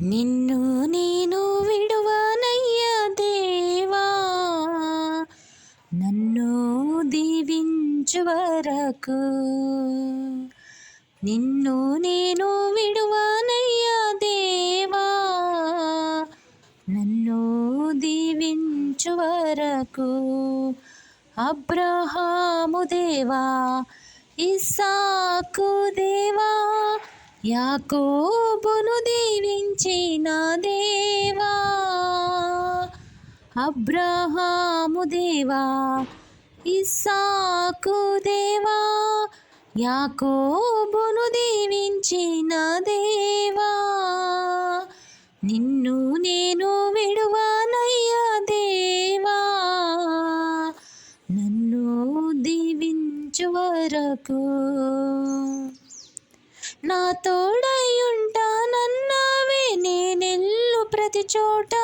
నిన్ను నేను విడువనయ్యా దేవా. నన్ను దీవించు వరకు. నిన్ను నేను విడువనయ్యా దేవా. నన్ను దీవించు వరకు. అబ్రహాము దేవా ఇసాకు దేవా యాకోబును దీవించిన దేవా అబ్రహాము దేవా ఇస్సాకు దేవా యాకోబును దీవించిన దేవా నిన్ను నేను విడువానయ్యా దేవా నన్ను దీవించు వరకు. నా తోడయుంటానన్నావే నేనెల్లు ప్రతి చోట.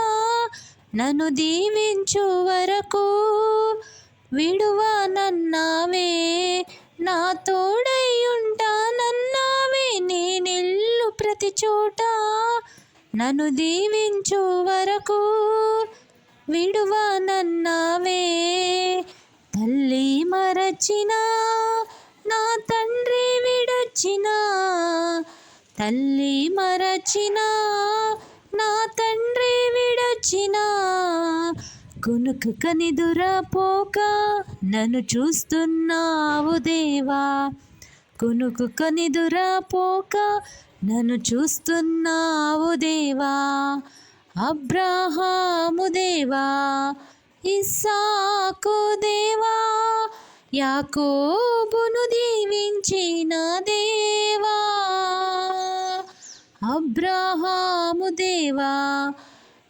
నన్ను దీవించు వరకు విడువానన్నావే నా తోడయుంటానన్నావే నేనెల్లు ప్రతి చోట. నన్ను దీవించు వరకు విడువానన్నావే తల్లి మరచినా విడొచ్చిన తల్లి మరచిన నా తండ్రి విడొచ్చిన కొనుకు కనిదురపోక నన్ను చూస్తున్నావు దేవా. కొనుకు కనిదురపోక నన్ను చూస్తున్నావు దేవా. అబ్రహాము దేవా ఇస్సాకు దేవా యాకోబును దీవించిన దేవా అబ్రహాము దేవా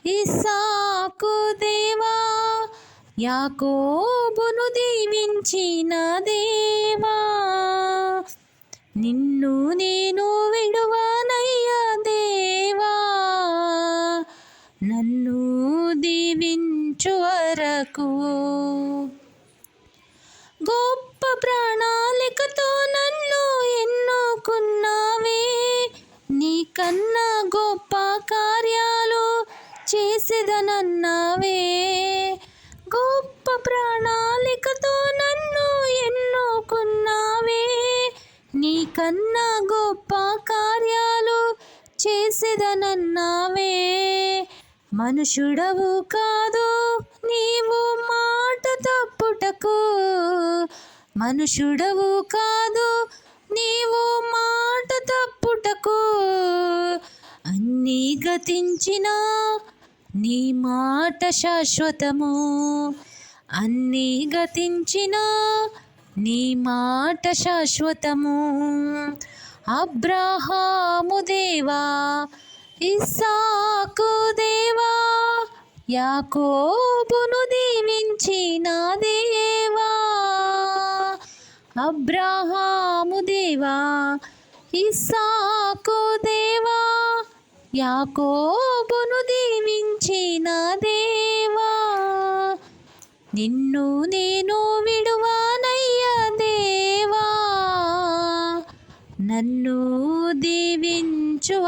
ఇసాకు దేవా యాకోబును దీవించిన దేవా నిన్ను నేను విడువనయ్యా దేవా నన్ను దీవించు వరకు. గొప్ప ప్రణాళికతో నన్ను ఎన్నుకున్నావే. నీకన్నా గొప్ప కార్యాలు చేసేదనన్నావే. గొప్ప ప్రణాళికతో నన్ను ఎన్నుకున్నావే. నీకన్నా గొప్ప కార్యాలు చేసేదనన్నావే. మనుషుడవు కాదు నీవు మాట తప్పుటకు మనుషుడవు కాదు నీవు మాట తప్పుటకు అన్నీ గతించిన నీ మాట శాశ్వతము. అన్నీ గతించిన నీ మాట శాశ్వతము. అబ్రహాము దేవా ఇస్సాకు దేవా యాకోబును దీవించిన దేవా అబ్రహాము దేవా ఇస్సాకు దేవా యాకోబును దీవించిన దేవా. నిన్ను నేను విడువానయ్యా దేవా. నన్ను దీవించు